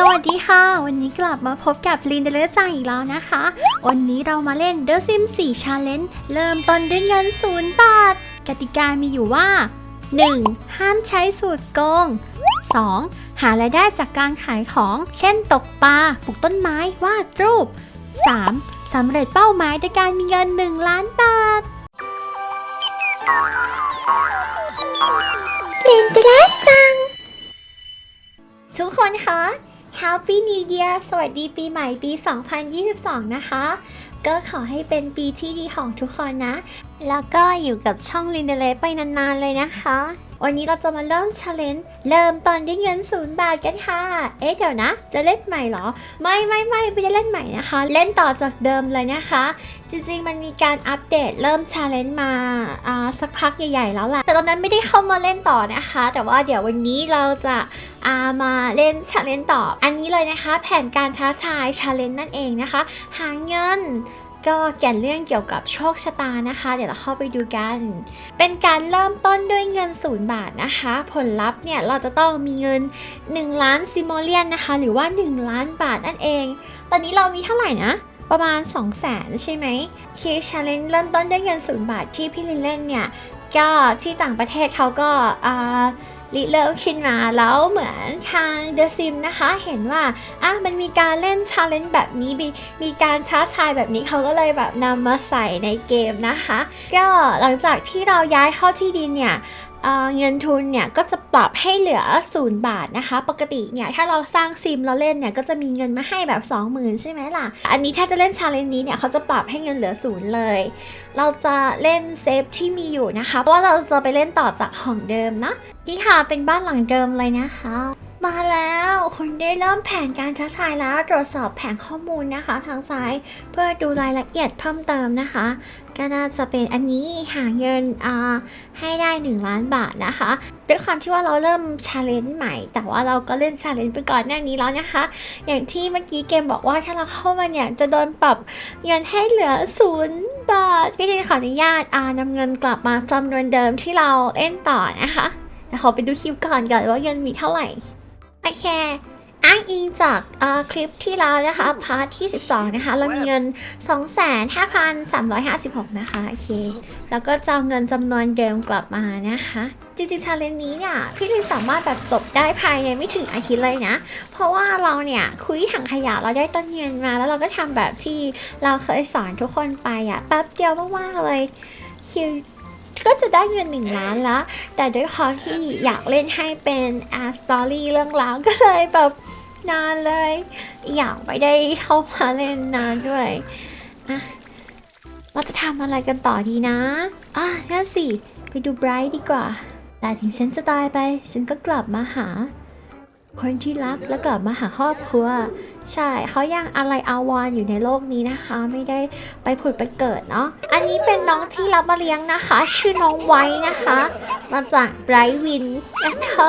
สวัสดีค่ะ วันนี้กลับมาพบกับลินเดเลจังอีกแล้วนะคะ วันนี้เรามาเล่น The Sims 4 Challenge เริ่มต้นด้วยเงิน0บาท กติกามีอยู่ว่า 1. ห้ามใช้สูตรโกง 2. หารายได้จากการขายของ เช่นตกปลาปลูกต้นไม้วาดรูป 3. สำเร็จเป้าหมายด้วยการมีเงิน 1 ล้านบาทลินเดเลจังทุกคนคะ Happy New Year สวัสดีปีใหม่ปี 2022 นะคะ ก็ขอให้เป็นปีที่ดีของทุกคนนะ แล้วก็อยู่กับช่องลินเดเลไปนานๆเลยนะคะ วันนี้เราจะมาเริ่ม challenge เริ่มตอนด้วยเงินศูนย์บาทกันค่ะ เอ๊ะเดี๋ยวนะ จะเล่นใหม่เหรอ ไม่ไม่ไม่ไม่ได้เล่นใหม่นะคะ เล่นต่อจากเดิมเลยนะคะ จริงๆมันมีการอัปเดตเริ่ม challenge มาอ่าสักพักใหญ่ๆแล้วแหละแต่ตอนนั้นไม่ได้เข้ามาเล่นต่อนะคะ แต่ว่าเดี๋ยววันนี้เราจะอามาเล่น challenge ต่อ อันนี้เลยนะคะ แผนการท้าทาย challenge นั่นเองนะคะ หาเงิน ก็แก่นเรื่องเกี่ยวกับโชคชะตานะคะ เดี๋ยวเราเข้าไปดูกัน เป็นการเริ่มต้นด้วยเงินศูนย์บาทนะคะ ผลลัพธ์เนี่ยเราจะต้องมีเงิน 1 ล้านซิโมเลียนนะคะ หรือว่า 1 ล้านบาทนั่นเอง ตอนนี้เรามีเท่าไหร่นะประมาณ 2 0 0แสนใช่ไหมคีชาเลนเริ่มต้นด้วยเงินศูนย์บาทที่พี่ลินเล่นเนี่ย ก็ที่ต่างประเทศเขาก็อ่า ริเริ่มขึ้นมาแล้วเหมือนทาง The Sim นะคะเห็นว่าอะมันมีการเล่นชาเลนจ์แบบนี้มีมีการช้าชายแบบนี้เขาก็เลยแบบนำมาใส่ในเกมนะคะ ก็หลังจากที่เราย้ายเข้าที่ดินเนี่ย เเงินทุนเนี่ยก็จะปรับให้เหลือศูนย์บาทนะคะ ปกติเนี่ยถ้าเราสร้างซิมเราเล่นเนี่ยก็จะมีเงินมาให้แบบ 20,000 ใช่ไหมล่ะ อันนี้ถ้าจะเล่นชาเลนจ์นี้เนี่ยเขาจะปรับให้เงินเหลือศูนย์เลย เราจะเล่นเซฟที่มีอยู่นะคะ เพราะว่าเราจะไปเล่นต่อจากของเดิมนะนี่ค่ะเป็นบ้านหลังเดิมเลยนะคะ มาแล้วคนได้เริ่มแผนการท้าทายแล้วตรวจสอบแผนข้อมูลนะคะ ทางซ้ายเพื่อดูรายละเอียดเพิ่มเติมนะคะ ก็น่าจะเป็นอันนี้หาเงินอ่าให้ได้ 1 ล้านบาทนะคะด้วยความที่ว่าเราเริ่มชาเลนจ์ใหม่ แต่ว่าเราก็เล่นชาเลนจ์ไปก่อนหน้านี้แล้วนะคะ อย่างที่เมื่อกี้เกมบอกว่าถ้าเราเข้ามาเนี่ยจะโดนปรับเงินให้เหลือศูนย์บาทพี่ดินขออนุญาตอ่านำเงินกลับมาจำนวนเดิมที่เราเล่นต่อนะคะเดี๋ยวขอไปดูคลิปก่อนก่อนว่าเงินมีเท่าไหร่ โอเคอ้างอิงจากคลิปที่แล้วนะคะพาร์ทที่ 12 นะคะ เรามีเงิน 25,356 นะคะ โอเค แล้วก็จะเอาเงินจำนวนเดิมกลับมานะคะ จริงๆชาเลนจ์นี้เนี่ย พี่ลินสามารถแบบจบได้ภายในไม่ถึงอาทิตย์เลยนะ เพราะว่าเราเนี่ย คุยถังขยะเราได้ต้นเงินมา แล้วเราก็ทำแบบที่เราเคยสอนทุกคนไปอะแป๊บเดียวมากๆเลยคือ ก็จะได้เงินหนึ่งล้านแล้วแต่ด้วยความที่อยากเล่นให้เป็นอาร์สตอรี่เรื่องราวก็เลยแบบนานเลย อยากไปได้เข้ามาเล่นนานด้วยอะเราจะทำอะไรกันต่อดีนะ อะนั่นสิ ไปดูไบรท์ดีกว่า แต่ถึงฉันจะตายไป ฉันก็กลับมาหา คนที่รักแล้วกลับมาหาครอบครัว ใช่เขายังอะไรอาวรณ์อยู่ในโลกนี้นะคะ ไม่ได้ไปผุดไปเกิดเนาะอันนี้เป็นน้องที่รับมาเลี้ยงนะคะ ชื่อน้องไว้นะคะ มาจากไบรท์วินแล้วก็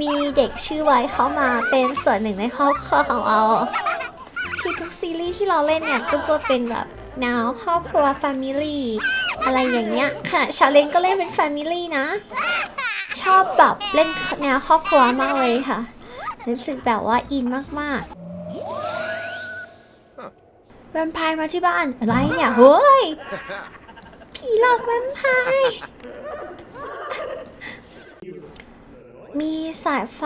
มีเด็กชื่อไว้เข้ามาเป็นส่วนหนึ่งในครอบครัวของเราคือทุกซีรีส์ที่เราเล่นเนี่ยก็จะเป็นแบบแนวครอบครัวแฟมิลี่อะไรอย่างเงี้ยค่ะชาเลนก็เล่นเป็นแฟมิลี่นะ ชอบแบบเล่นแนวครอบครัวมากเลยค่ะ รู้สึกแบบว่าอินมากๆแวมไพร์มาที่บ้านอะไรเนี่ยเฮ้ยผีหลอกแวมไพร์มีสายไฟ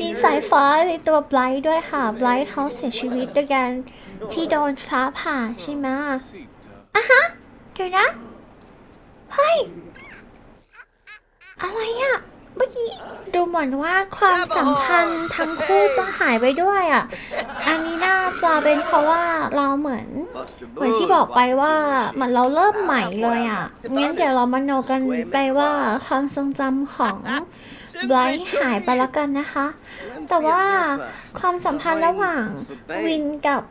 มีสายฟ้าในตัวไบรท์ด้วยค่ะไบรท์เขาเสียชีวิตด้วยกันที่โดนฟ้าผ่าใช่ไหมอะฮะ เดี๋ยวนะ เฮ้ย อะไรอะเมื่อกี้ ดูเหมือนว่าความสัมพันธ์ทั้งคู่จะหายไปด้วยอะ อันนี้น่าจะเป็นเพราะว่าเราเหมือน เหมือนที่บอกไปว่าเหมือนเราเริ่มใหม่เลยอะ งั้นเดี๋ยวเรามาโนกันไปว่าความทรงจำของไบรท์หายไปแล้วกันนะคะ แต่ว่าความสัมพันธ์ระหว่างวินกับ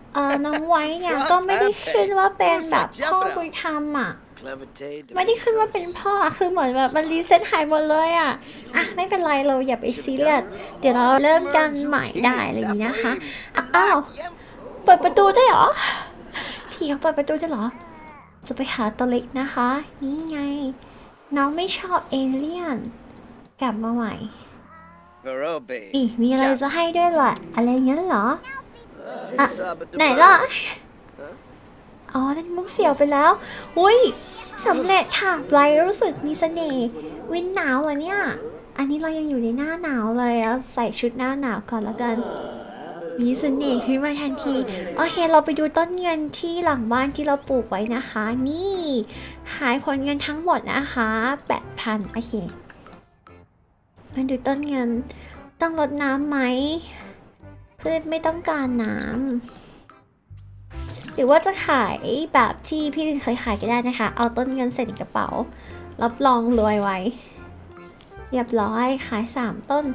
น้องไว้เนี่ยก็ไม่ได้ขึ้นว่าเป็นแบบพ่อบุญธรรมอะ ไม่ได้ขึ้นว่าเป็นพ่ออะคือเหมือนแบบมันรีเซ็ตหายหมดเลยอะอะไม่เป็นไรเราอย่าไปซีเรียสเดี๋ยวเราเริ่มกันใหม่ได้อะไรอย่างนี้นะคะอะอ้าวเปิดประตูได้เหรอพี่เขาเปิดประตูได้เหรอ จะไปหาตัวเล็กนะคะ นี่ไง น้องไม่ชอบเอเลี่ยน กลับมาใหม่ Barobe. อีกมีอะไรจะให้ด้วยล่ะอะไรเงี้ยเหรอ Uh, Ah, Sabado ไหนล่ะ Barobe. อ๋อนั่นมุกเสียวไปแล้วอุ้ยสำเร็จค่ะไบรท์รู้สึกมีเสน่ห์วินหนาวเหรอเนี่ย อันนี้เรายังอยู่ในหน้าหนาวเลยอะใส่ชุดหน้าหนาวก่อนแล้วกัน มีเสน่ห์ขึ้นมาทันที โอเค เราไปดูต้นเงินที่หลังบ้านที่เราปลูกไว้นะคะ นี่ขายผลเงินทั้งหมดนะคะแปดพันโอเคมาดูต้นเงิน ต้องรดน้ำไหมพืชไม่ต้องการน้ำ หรือว่าจะขายแบบที่พี่ลินเคยขายก็ได้นะคะ เอาต้นเงินใส่ในกระเป๋า รับรองรวยไว้เรียบร้อยขาย 3 ต้น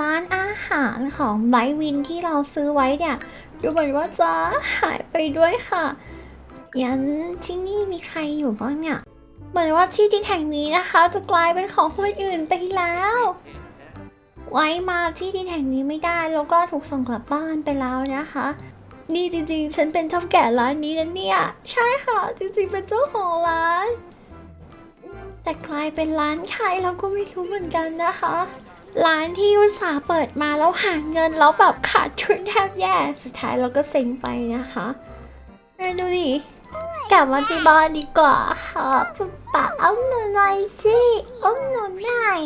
ร้านอาหารของไบวินที่เราซื้อไว้เนี่ย ดูเหมือนว่าจะหายไปด้วยค่ะ ยันที่นี่มีใครอยู่บ้างเนี่ย เหมือนว่าที่ดินแห่งนี้นะคะ จะกลายเป็นของคนอื่นไปแล้ว ไว้มาที่ดินแห่งนี้ไม่ได้แล้วก็ถูกส่งกลับบ้านไปแล้วนะคะ นี่จริงๆ ฉันเป็นเจ้าแก่ร้านนี้นะเนี่ย ใช่ค่ะ จริงๆ เป็นเจ้าของร้าน แต่กลายเป็นร้านใครเราก็ไม่รู้เหมือนกันนะคะ ร้านที่อุตสาห์เปิดมาแล้วหาเงินแล้วแบบขาดทุนแทบแย่ สุดท้ายเราก็เซ็งไปนะคะมาดูดิกลับมาที่บ้านดีกว่าค่ะปุ๊บปะเอาหนูหน่อยสิเอาหนูหน่อย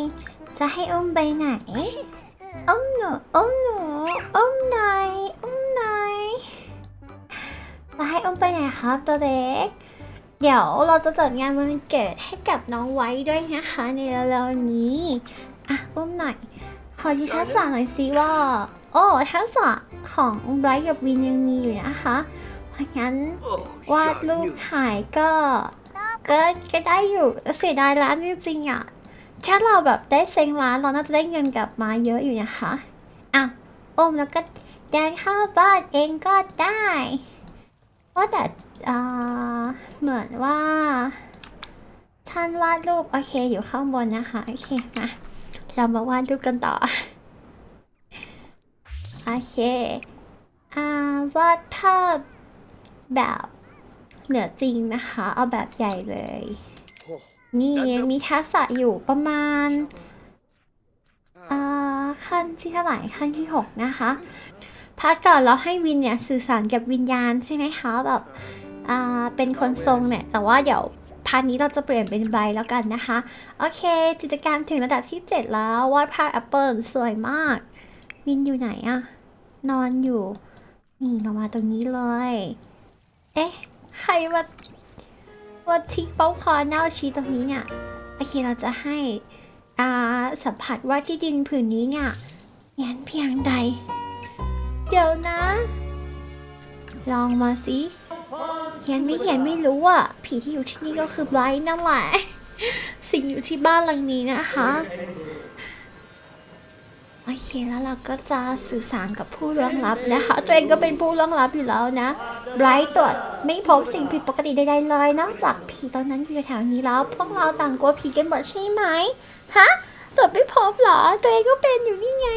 จะให้อุ้มไปไหนอุ้มหนูอุ้มหนูอุ้มหน่อยอุ้ม หน่อยจะให้อุ้มไปไหนครับตัวเล็ก เดี๋ยวเราจะจัดงานวันเกิดให้กับน้องไว้ด้วยนะคะ ในเร็วๆนี้อะอุ้มหน่อย ขอดูทักษะหน่อยสิว่า โอ้ทักษะของไบรท์กับวินยังมีอยู่นะคะ เพราะงั้น Oh, วาด Sean, รูป you. ขายก็ก็ก็ได้อยู่แต่เสียดายร้านจริงๆอะถ้าเราแบบได้เซ็งร้านเราน่าจะได้เงินกลับมาเยอะอยู่นะคะอะอมแล้วก็ เดินเข้าบ้านเองก็ได้ว่าแต่เหมือนว่าท่านวาดรูป โอเคอยู่ข้างบนนะคะ โอเค มา เรามาวาดรูปกันต่อ โอเคอ่าวาดภาพแบบเหนือจริงนะคะ เอาแบบใหญ่เลย นี่มีทักษะอยู่ประมาณอ่าขั้นที่เท่าไหร่ขั้นที่ 6 นะคะ พาร์ทก่อนเราให้วินเนี่ยสื่อสารกับวิญญาณใช่ไหมคะแบบอ่าเป็นคนทรงเนี่ยแต่ว่าเดี๋ยวพาร์ทนี้เราจะเปลี่ยนเป็นใบแล้วกันนะคะ โอเคกิจกรรมถึงระดับที่ 7 แล้ววาดภาพแอปเปิลสวยมาก วินอยู่ไหนอะนอนอยู่ นี่เรามาตรงนี้เลย เอ๊ะ ใครมาว่าทิ้งเป้าคอเน่าชี้ตรงนี้เนี่ยโอเคเราจะให้อ่าสัมผัสว่าที่ดินผืนนี้เนี่ยยันเพียงใด เดี๋ยวนะ ลองมาสิเขียนไม่เขียนไม่รู้อะ ผีที่อยู่ที่นี่ก็คือไบรท์นั่นแหละสิ่งอยู่ที่บ้านหลังนี้นะคะโอเคแล้วเราก็จะสื่อสารกับผู้ล่วงลับนะคะ ตัวเองก็เป็นผู้ล่วงลับอยู่แล้วนะไบรท์ตรวจไม่พบสิ่งผิดปกติใดๆเลยนอกจากผีตอนนั้นอยู่แถวนี้แล้ว พวกเราต่างกลัวผีกันหมดใช่ไหมฮะ ตรวจไม่พบเหรอ ตัวเองก็เป็นอยู่นี่ไง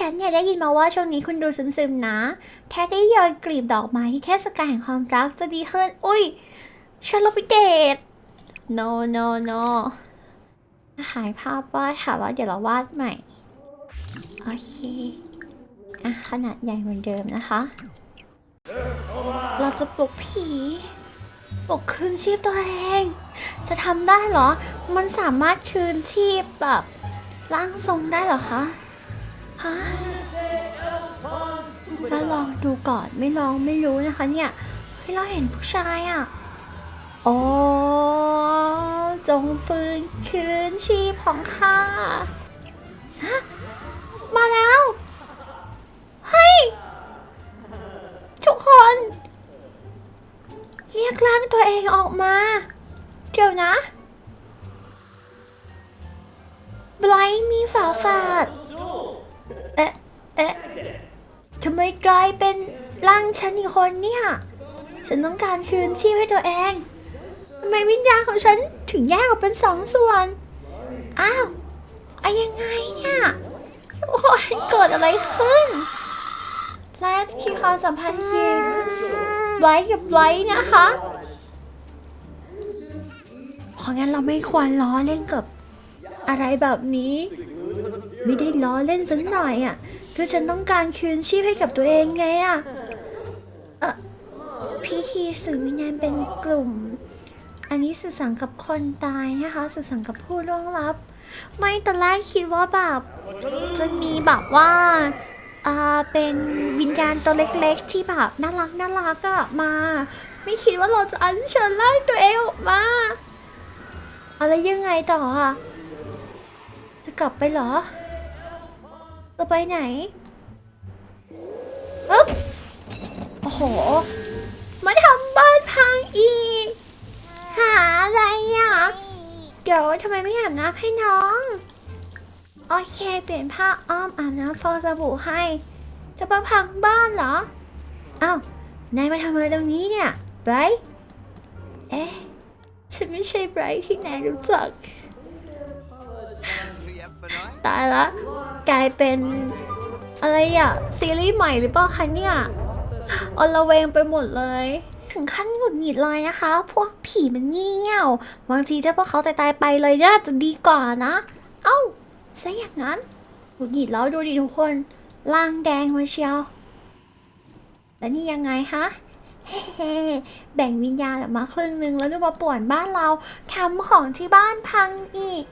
ฉันเนี่ยได้ยินมาว่าช่วงนี้คุณดูซึมๆนะแค่ได้โยนกลีบดอกไม้ที่เทศกาลแห่งความรักจะดีขึ้น อุ้ยฉันเราไปเดท no no no หายภาพวาดค่ะว่าเดี๋ยวเราวาดใหม่ โอเค อะ ขนาดใหญ่เหมือนเดิมนะคะ เราจะปลุกผีปลุกคืนชีพตัวเอง จะทำได้เหรอ มันสามารถคืนชีพแบบ ร่างทรงได้เหรอคะ ฮะก็ลองดูก่อนไม่ลองไม่รู้นะคะเนี่ยเฮ้ยเราเห็นผู้ชายอะ โอ้ จงฟื้นคืนชีพของข้ามาแล้ว เฮ้ย ทุกคน เรียกร่างตัวเองออกมา เดี๋ยวนะ ไบรท์มีฝาแฝดเอ๊ะ เอ๊ะทำไมกลายเป็นร่างฉันอีกคนเนี่ย ฉันต้องการคืนชีพให้ตัวเอง ทำไมวิญญาณของฉันถึงแยกออกเป็นสองส่วน อ้าวอะยังไงเนี่ย โอ้ยเกิดอะไรขึ้น และคือความสัมพันธ์คือไบรท์กับไบรท์นะคะ เพราะงั้นเราไม่ควรล้อเล่นกับ อะไรแบบนี้ ไม่ได้ล้อเล่นสักหน่อยอะคือฉันต้องการคืนชีพให้กับตัวเองไงอะเออพิธีสื่อวิญญาณเป็นกลุ่ม อันนี้สื่อสารกับคนตายนะคะสื่อสารกับผู้ล่วงลับ ไม่ตอนแรกคิดว่าแบบจะมีแบบว่าอ่าเป็นวิญญาณตัวเล็กๆ ที่แบบน่ารักน่ารักอะมา ไม่คิดว่าเราจะอัญเชิญร่างตัวเองออกมา อะไรยังไงต่ออะจะ กลับไปเหรอจะไปไหนปึ๊บโอ้โห มาทำบ้านพังอีก หาอะไรอะ เดี๋ยวทำไมไม่อาบน้ำให้น้อง โอเค เปลี่ยนผ้าอ้อมอาบน้ำฟองสบู่ให้ จะมาพังบ้านเหรอ อ้าว นายมาทำอะไรตรงนี้เนี่ยไบรท์เอ๊ะ ฉันไม่ใช่ไบรท์ที่นายรู้จัก ตายละกลายเป็นอะไรอะซีรีส์ใหม่หรือเปล่าคะเนี่ยอลละเวงไปหมดเลย ถึงขั้นหงุดหงิดเลยนะคะ พวกผีมันงี่เง่าบางทีถ้าพวกเขาตายตายๆไปเลยน่าจะดีกว่านะ เอ้าซะอย่างนั้นหงุดหงิดแล้วดูดิทุกคนล่างแดงมาเชียว แล้วนี่ยังไงคะเฮ้ๆแบ่งวิญญาณออกมาครึ่งหนึงแล้วดูมาป่วนบ้านเราทำของที่บ้านพังอีก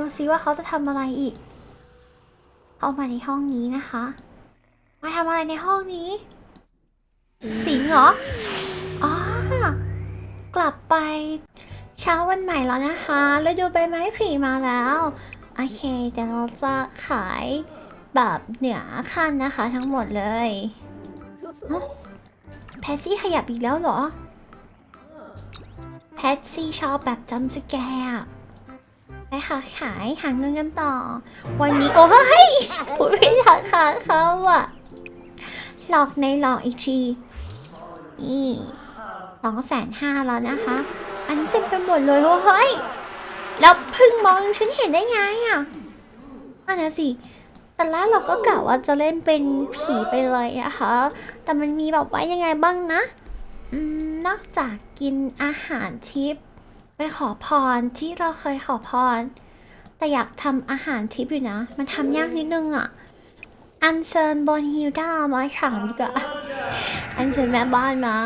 ดูซิว่าเขาจะทำอะไรอีกเข้ามาในห้องนี้นะคะ มาทำอะไรในห้องนี้ สิงเหรอ อ๋อ กลับไปเช้าวันใหม่แล้วนะคะแล้วดูใบไม้ผลิมาแล้ว โอเคเดี๋ยวเราจะขายแบบเหนือขั้นนะคะทั้งหมดเลยแพทซี่ขยับอีกแล้วเหรอ แพทซี่ชอบแบบจำสแกร์ ค่ะขายหาเงินกันต่อ วันนี้โอ้เฮ้ยพูดไม่ทันค่ะเขาอะหลอกในหลอกอีกทีนี่สองแสนห้าแล้วนะคะ อันนี้เต็มไปหมดเลยเฮ้ยแล้วพึ่งมองฉันเห็นได้ไงอะนั่นนสิแต่แรกเราก็กะว่าจะเล่นเป็นผีไปเลยนะคะ แต่มันมีแบบว่ายังไงบ้างนะอืมนอกจากกินอาหารทิพย์ ไปขอพรที่เราเคยขอพร แต่อยากทำอาหารทิพย์อยู่นะ มันทำยากนิดนึงอะ อันเชิญบนฮิลดามาถามดีกว่าอันเชิญแม่บ้านมา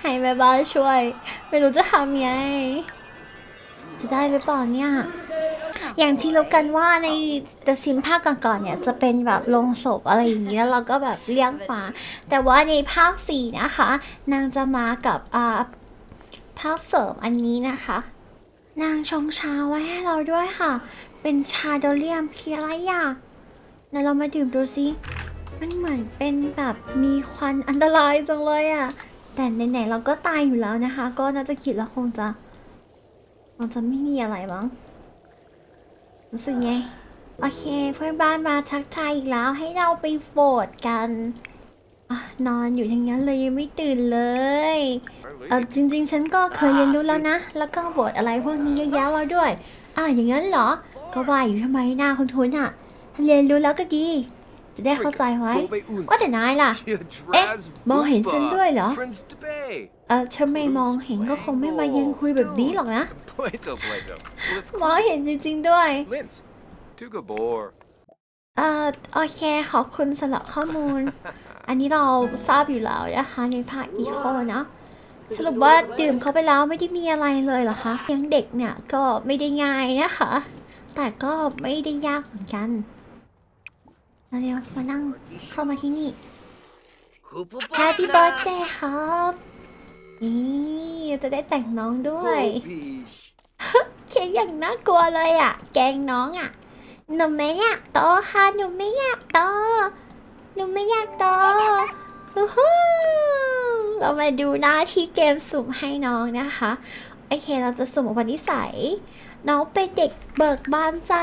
ให้แม่บ้านช่วย ไม่รู้จะทำไงจะได้หรือเปล่าเนี่ย อย่างที่รู้กันว่าใน The Sims ภาคก่อนๆเนี่ย จะเป็นแบบลงศพอะไรอย่างนี้แล้วเราก็แบบเลี้ยงมาแต่ว่าในภาค4นะคะ นางจะมากับอ่า ภาคเสริมอันนี้นะคะ นางชงชาไว้ให้เราด้วยค่ะ เป็นชาโดเลียมคืออะไรอะเดี๋ยวเรามาดื่มดูซิมันเหมือนเป็นแบบมีควันอันตรายจังเลยอะ่ะ แต่ไหนๆเราก็ตายอยู่แล้วนะคะ ก็น่าจะคิดแล้วคงจะคงจะไม่มีอะไรบ้างรู้สึกไง โอเค เพื่อนบ้านมาทักทายอีกแล้วให้เราไปโหวตกันอนอนอยู่อย่างนั้นเลยยังไม่ตื่นเลย เออจริง ๆ ฉันก็เคยเรียนรู้แล้วนะ แล้วก็โหวตอะไรพวกนี้เยอะแยะแล้วด้วย อะอย่างนั้นเหรอ ก็ว่าอยู่ทำไมหน้าคุ้นๆอะถ้าเรียนรู้แล้วก็ดี จะได้เข้าใจไว้ว่าแต่นายล่ะ เอ๊ะ มองเห็นฉันด้วยเหรอ Prince Debay. เออถ้าไม่มองเห็นก็คงไม่มายืนคุยแบบนี้หรอกนะ Plato, Plato. มองเห็นจริง ๆ ด้วย Lint. Tugabor. เอ่อโอเคขอบคุณสำหรับข้อมูล อันนี้เราทราบอยู่แล้วนะคะในภาคอีโคนะ สรุปว่าดื่มเข้าไปแล้วไม่ได้มีอะไรเลยเหรอคะเลี้ยงเด็กเนี่ยก็ไม่ได้ง่ายนะคะ แต่ก็ไม่ได้ยากเหมือนกันมาเร็วมานั่งเข้ามาที่นี่ Happy birthday ครับ นี่จะได้แต่งน้องด้วยเค้กอย่างน่ากลัวเลยอะ แกล้งน้องอะ หนูไม่อยากโตค่ะ หนูไม่อยากโต หนูไม่อยากโตอู้หู เรามาดูหน้าที่เกมสุ่มให้น้องนะคะ โอเค เราจะสุ่มอุปนิสัย น้องเป็นเด็กเบิกบานใจ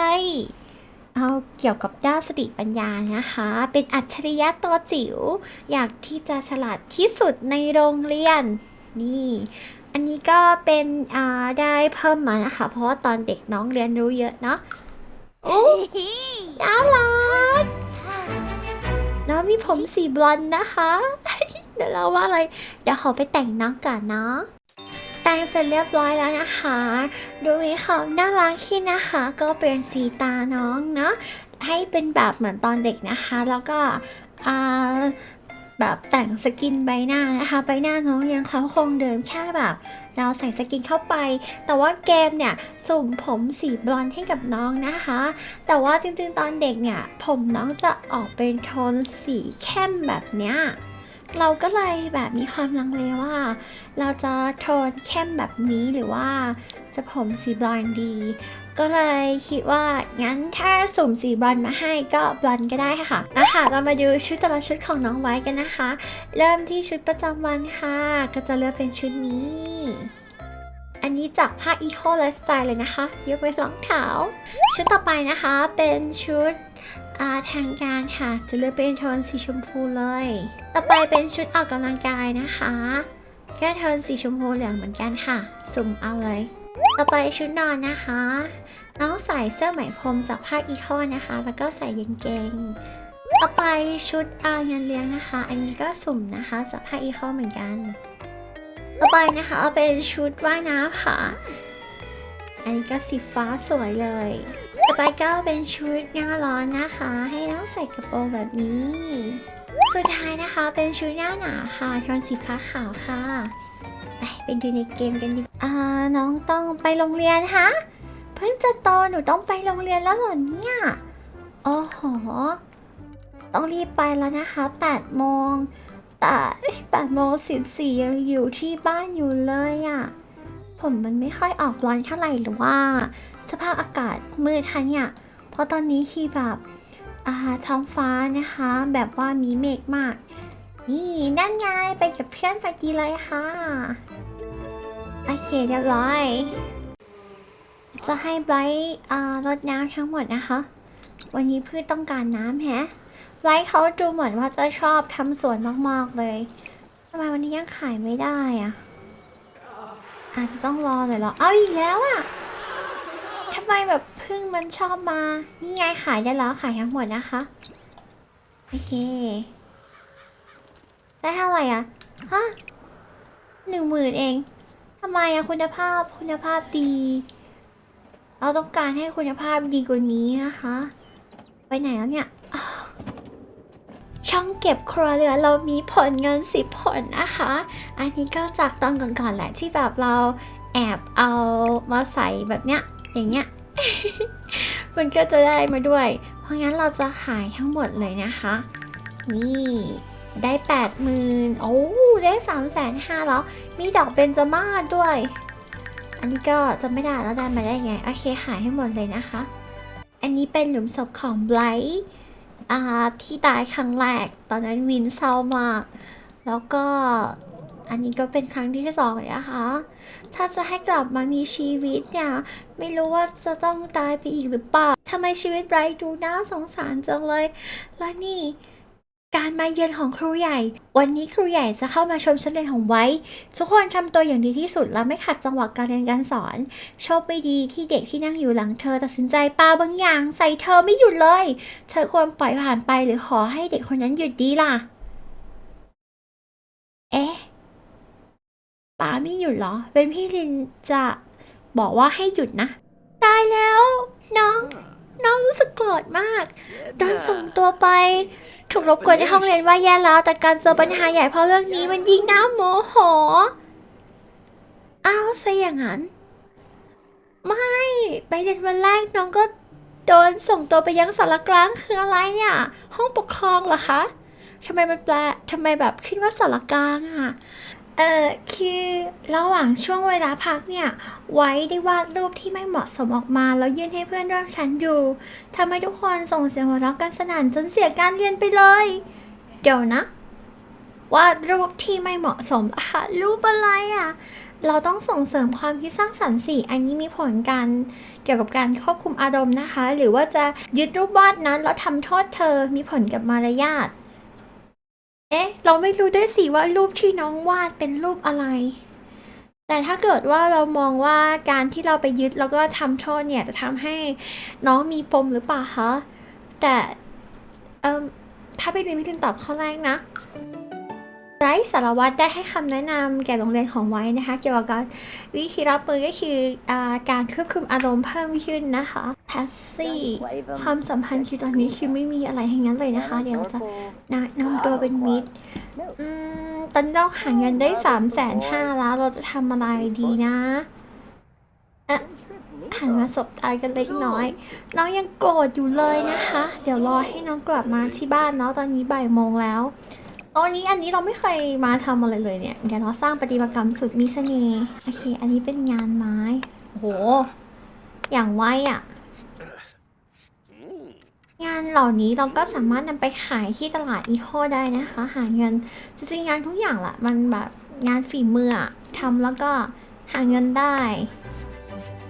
เอาเกี่ยวกับด้านสติปัญญานะคะ เป็นอัจฉริยะตัวจิ๋ว อยากที่จะฉลาดที่สุดในโรงเรียน นี่ อันนี้ก็เป็นอ่าได้เพิ่มมานะคะ เพราะว่าตอนเด็กน้องเรียนรู้เยอะเนาะโอ้น่ารักน้องมีผมสีบลอนด์นะคะ เดี๋ยวเราว่าอะไรเดี๋ยวขอไปแต่งน้องก่อนเนาะแต่งเสร็จเรียบร้อยแล้วนะคะ ดูมีความน่ารักขึ้นนะคะ ก็เปลี่ยนสีตาน้องเนาะให้เป็นแบบเหมือนตอนเด็กนะคะ แล้วก็แบบแต่งสกินใบหน้านะคะ ใบหน้าน้องยังเขาคงเดิมแค่แบบ เราใส่สกินเข้าไป แต่ว่าเกมเนี่ยสุ่มผมสีบลอนด์ให้กับน้องนะคะ แต่ว่าจริงๆตอนเด็กเนี่ย ผมน้องจะออกเป็นโทนสีเข้มแบบเนี้ย เราก็เลยแบบมีความลังเลว่า เราจะโทนเข้มแบบนี้หรือว่าจะผมสีบลอนด์ดี ก็เลยคิดว่างั้นถ้าสุ่มสีบลอนด์มาให้ก็บลอนด์ก็ได้ค่ะนะคะเรามาดูชุดแต่ละชุดของน้องไว้กันนะคะ เริ่มที่ชุดประจำวันค่ะ ก็จะเลือกเป็นชุดนี้ อันนี้จากผ้า Eco Lifestyle เลยนะคะยกเว้นรองเท้าชุดต่อไปนะคะเป็นชุด อาทางการค่ะ จะเลือกเป็นโทนสีชมพูเลย ต่อไปเป็นชุดออกกำลังกายนะคะ แค่โทนสีชมพูเหลืองเหมือนกันค่ะ สุ่มเอาเลย ต่อไปชุดนอนนะคะ น้องใส่เสื้อไหมพรมจากผ้าอีโคนะคะ แล้วก็ใส่กางเกงต่อไปชุดอาเงินเลี้ยงนะคะ อันนี้ก็สุ่มนะคะจากผ้าอีโคเหมือนกัน ต่อไปนะคะเอาเป็นชุดว่ายน้ำค่ะ อันนี้ก็สีฟ้าสวยเลย ต่อไปก็เป็นชุดหน้าร้อนนะคะ ให้น้องใส่กระโปรงแบบนี้ สุดท้ายนะคะเป็นชุดหน้าหนาวค่ะโทนสีฟ้าขาวค่ะ ไปไปดูในเกมกันดิอ่าน้องต้องไปโรงเรียนฮะ เพิ่งจะโตหนูต้องไปโรงเรียนแล้วเหรอเนี่ยโอ้โห ต้องรีบไปแล้วนะคะ8โมงแต่8โมง14ยังอยู่ที่บ้านอยู่เลยอะ่ะ ผมมันไม่ค่อยออกร้อนเท่าไหร่หรือว่า สภาพอากาศมืดคะเนี่ย เพราะตอนนี้คือแบบอ่าท้องฟ้านะคะ แบบว่ามีเมฆมาก นี่นั่นไงไปกับเพื่อนพอดีเลยค่ะ โอเคเรียบร้อย จะให้ไบรท์รดน้ำทั้งหมดนะคะ วันนี้พืชต้องการน้ำแฮะไบรท์เขาดูเหมือนว่าจะชอบทำสวนมากๆเลยทำไมวันนี้ยังขายไม่ได้อะอาจจะต้องรอหน่อยหรอ เอาอีกแล้วอะ ทำไมแบบพึ่งมันชอบมา นี่ไงขายได้แล้วขายทั้งหมดนะคะ โอเค ได้เท่าไหร่อะ ฮะหนึ่งหมื่นเอง ทำไมอะคุณภาพคุณภาพดี เราต้องการให้คุณภาพดีกว่านี้นะคะ ไปไหนแล้วเนี่ย ช่องเก็บครัวเรือนเรามีผลเงินสิบผลนะคะ อันนี้ก็จากตอนก่อนๆแหละที่แบบเราแอบเอามาใส่แบบเนี้ย อย่างเงี้ย มันก็จะได้มาด้วย เพราะงั้นเราจะขายทั้งหมดเลยนะคะ นี่ได้แปดหมื่นโอ้ได้สามแสนห้าแล้ว มีดอกเบญจมาศด้วย อันนี้ก็จะไม่ได้แล้วได้มาได้ไง โอเคขายให้หมดเลยนะคะ อันนี้เป็นหลุมศพของไบรท์อ่าที่ตายครั้งแรก ตอนนั้นวินเศร้ามาก แล้วก็ อันนี้ก็เป็นครั้งที่สองเลยนะคะ ถ้าจะให้กลับมามีชีวิตเนี่ย ไม่รู้ว่าจะต้องตายไปอีกหรือเปล่าทำไมชีวิตไบรท์ดูน่าสงสารจังเลย และนี่การมาเยือนของครูใหญ่ วันนี้ครูใหญ่จะเข้ามาชมชั้นเรียนของไว้ ทุกคนทำตัวอย่างดีที่สุดและไม่ขัดจังหวะการเรียนการสอน โชคไม่ดีที่เด็กที่นั่งอยู่หลังเธอตัดสินใจปาบางอย่าง ใส่เธอไม่หยุดเลย เธอควรปล่อยผ่านไปหรือขอให้เด็กคนนั้นหยุดดีล่ะ เอ๊ะ ป้าไม่หยุดเหรอ เป็นพี่ลินจะบอกว่าให้หยุดนะ ตายแล้ว น้อง น้องรู้สึกโกรธมากโดนส่งตัวไป ถูกรบกวนในห้องเรียนว่าแย่แล้ว แต่การเจอปัญหาใหญ่เพราะเรื่องนี้มันยิ่งน่าโมโหอ้าวซะอย่างนั้น ไม่ไปเรียนวันแรกน้องก็โดนส่งตัวไปยังสารกลางคืออะไรอะ ห้องปกครองเหรอคะทำไมมันแปลทำไมแบบคิดว่าสารกลางอะ เออคือระหว่างช่วงเวลาพักเนี่ย ไว้ได้วาดรูปที่ไม่เหมาะสมออกมา แล้วยื่นให้เพื่อนร่วมชั้นดูทำให้ทุกคนส่งเสียงหัวเราะกันสนั่นจนเสียการเรียนไปเลย เดี๋ยวนะ วาดรูปที่ไม่เหมาะสมอะค่ะรูปอะไรอะ่ะเราต้องส่งเสริมความคิดสร้างสรรค์สิอันนี้มีผลการเกี่ยวกับการควบคุมอารมณ์นะคะ หรือว่าจะยึดรูปวาดนั้นแล้วทำโทษเธอมีผลกับมารยาท เอ๊ะ เราไม่รู้ได้วยสิว่ารูปที่น้องวาดเป็นรูปอะไร แต่ถ้าเกิดว่าเรามองว่าการที่เราไปยึดแล้วก็ทำโทษเนี่ยจะทำให้น้องมีปมหรือเปล่าคะ แต่เอ่มถ้าไปเรียนไม่ถึงตอบข้อแรกนะ ไร้สารวัตรได้ให้คำแนะนำแก่โรงเรียนของไว้นะคะ เกี่ยวกับการวิธีรับมือก็คืออาการควบคุมอารมณ์เพิ่มขึ้นนะคะแพสซี่ความสัมพันธ์คือตอนนี้คือไม่มีอะไรทั้งนั้นเลยนะคะ เดี๋ยวจะแนะนำตัวเป็นมิตรอืมตอนนี้เราหาเงินได้สามแสนห้าแล้วเราจะทำอะไรดีนะอะหันมาสบตากันเล็กน้อย น้องยังโกรธอยู่เลยนะคะ เดี๋ยวรอให้น้องกลับมาที่บ้านเนาะตอนนี้บ่ายโมงแล้ว ตอนนี้อันนี้เราไม่เคยมาทำอะไรเลยเนี่ย เดี๋ยวเราสร้างปฏิมากรรมสุดมีเสน่ห์โอเค อันนี้เป็นงานไม้ โอ้โห อย่างไวอะ่ะ งานเหล่านี้เราก็สามารถนำไปขายที่ตลาดอีโคได้นะคะ หาเงิน จริงๆงานทุกอย่างแหละมันแบบงานฝีมืออะทำแล้วก็หาเงินได้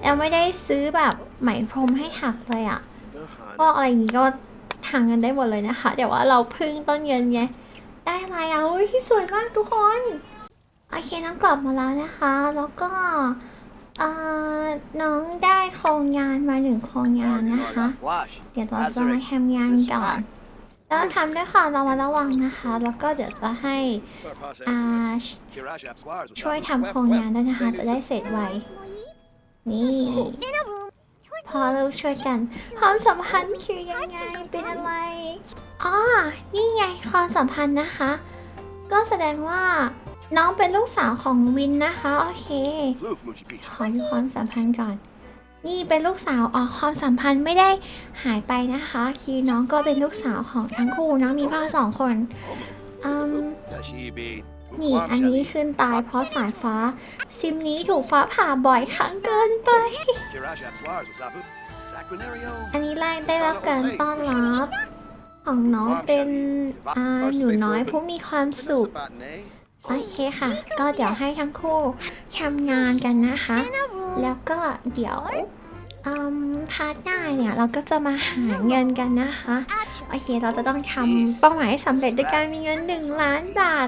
แล้วไม่ได้ซื้อแบบไหมพรมให้ถักเลยอะ่ะก็อะไรอย่างงี้ก็หาเงินได้หมดเลยนะคะ เดี๋ยวว่าเราพึ่งต้นเงินไง ได้อะไรอะอุ้ยสวยมากทุกคน โอเคน้องกลับมาแล้วนะคะ แล้วก็เอ่อน้องได้โครงงานมาหนึ่งโครงงานนะคะ เดี๋ยวเราจะมาทำงานก่อนแล้วทำด้วยความระมัดระวังนะคะ แล้วก็เดี๋ยวจะให้อ่าช่วยทำโครงงานด้วยนะคะจะได้เสร็จไวนี่พอเราช่วยกันความสัมพันธ์คือยังไงเป็นอะไร อ๋อ นี่ไงความสัมพันธ์นะคะ ก็แสดงว่าน้องเป็นลูกสาวของวินนะคะ โอเค ขอดูความสัมพันธ์ก่อน นี่เป็นลูกสาวอ๋อความสัมพันธ์ไม่ได้หายไปนะคะ คือน้องก็เป็นลูกสาวของทั้งคู่น้องมีพ่อสองคนอืมนี่อันนี้ขึ้นตายเพราะสายฟ้า ซิมนี้ถูกฟ้าผ่าบ่อยครั้งเกินไป อันนี้แรกได้รับการต้อนรับ ของน้องเป็นอ่าหนูน้อยผู้มีความสุข โอเคค่ะ ก็เดี๋ยวให้ทั้งคู่ทำงานกันนะคะ แล้วก็เดี๋ยวอืมพาร์ทหน้าเนี่ยเราก็จะมาหาเงินกันนะคะ โอเคเราจะต้องทำเป้าหมายให้สำเร็จด้วยการมีเงิน 1 ล้านบาท